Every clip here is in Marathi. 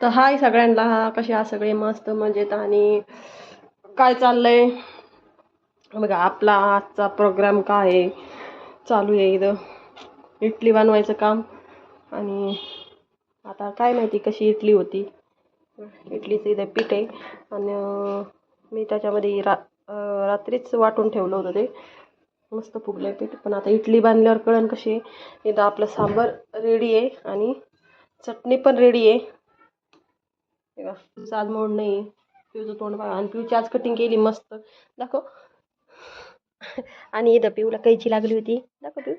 तर हाय सगळ्यांना कसे आहात सगळे? मस्त मजेत आणि काय चाललंय? बघा आपला आजचा प्रोग्राम काय आहे? चालू आहे इथं. इडली बनवायचं काम. आणि आता काय माहिती कशी इडली होती. इडलीचं इथं पीठ आहे. आणि मी त्याच्यामध्ये रा रात्रीच वाटून ठेवलं होतं ते. मस्त फुगलं पीठ. पण आता इडली बांधल्यावर कळण कशी आहे. इथं आपलं सांबार रेडी आहे आणि चटणी पण रेडी आहे. बघा, आज मोड नाही पिऊचं तोंड बघा. आणि पिऊची आज कटिंग केली मस्त. दाखव. आणि इथं पिऊला कैची लागली होती. दाखव पिऊ.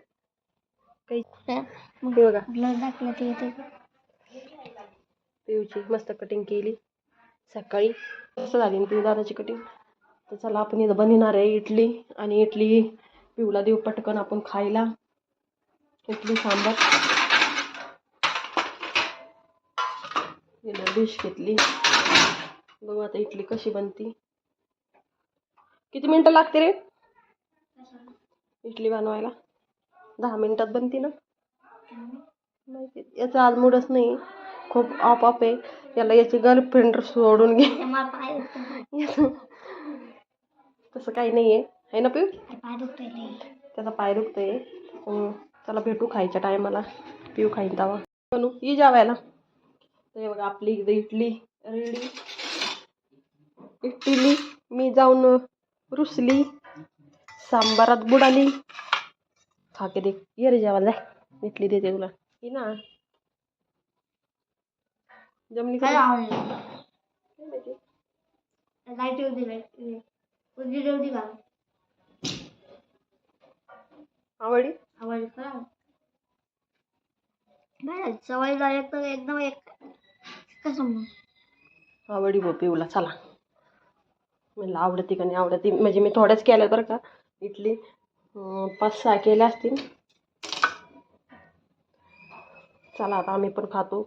कैची. बघा. दाखलं ते पिऊची मस्त कटिंग केली. सकाळी मस्त झाली पिऊ दादाची कटिंग तर चला आपण इथं बनवणार आहे इडली. आणि इडली पिऊला देऊ पटकन आपण खायला. इडली सांबार इथं डिश घेतली. बघू आता इडली कशी बनती. किती मिनटं लागते रे? इडली बनवायला. दहा मिनटात बनती ना? माहिती. याचा आज मूडच नाही. खूप ऑप ऑप आहे. याला याची गर्लफ्रेंड सोडून घे. तसं काही नाही आहे है ना पिऊ? त्याचा पाय दुखतोय. त्याला भेटू खायच्या टायमाला पिऊ खाईन तवा. बनू. ये जावायला. तर हे बघा आपली इकडे इडली रेडी. इडली मी जाऊन रुसली. सांबारात बुडाली खाके दे ये रे जेवायला जाय. इडली देते तुला. ये ना. जमली? काय. लाइट येऊ दे लाइट उद्या जेवढी का आवडली? आवडली. का नाही सवय एकदम एक कसं मग? आवडी बो पिऊला चला. मला आवडते का नाही आवडती? म्हणजे मी थोड्याच केल्या बरं का. इडली पाच सहा केल्या असतील. चला आता आम्ही पण खातो.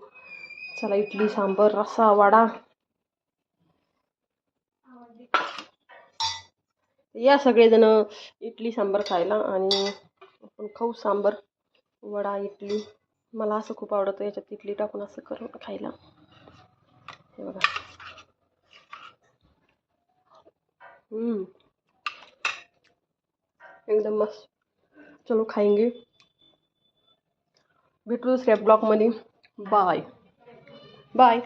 चला इडली सांबर रस्सा वडा. या सगळेजण इडली सांबर खायला आणि आपण खाऊ सांबर वडा इडली. मला असं खूप आवडतं याच्यात इडली टाकून असं करून खायला. हे बघा हम्म। एकदम मस्त। चलो खाएँगे। भेटू दुसऱ्या ब्लॉगमध्ये बाय। बाय।